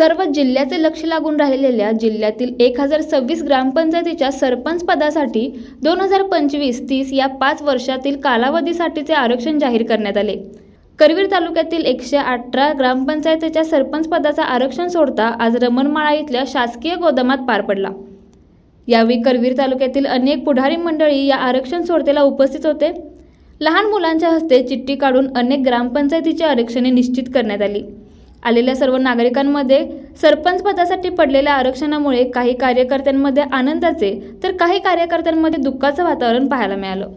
सर्व जिल्ह्याचे लक्ष लागून राहिलेल्या जिल्ह्यातील एक हजार सव्वीस ग्रामपंचायतीच्या सरपंच पदासाठी दोन हजार पंचवीस तीस या पाच वर्षातील कालावधीसाठीचे आरक्षण जाहीर करण्यात आले. करवीर तालुक्यातील एकशे अठरा ग्रामपंचायतीच्या सरपंच पदाचा आरक्षण सोडता आज रमणमाळा इथल्या शासकीय गोदामात पार पडला. यावेळी करवीर तालुक्यातील अनेक पुढारी मंडळी या आरक्षण सोडतेला उपस्थित होते. लहान मुलांच्या हस्ते चिठ्ठी काढून अनेक ग्रामपंचायतीची आरक्षणे निश्चित करण्यात आली. आलेल्या सर्व नागरिकांमध्ये सरपंच पदासाठी पडलेल्या आरक्षणामुळे काही कार्यकर्त्यांमध्ये आनंदाचे तर काही कार्यकर्त्यांमध्ये दुःखाचं वातावरण पाहायला मिळालं.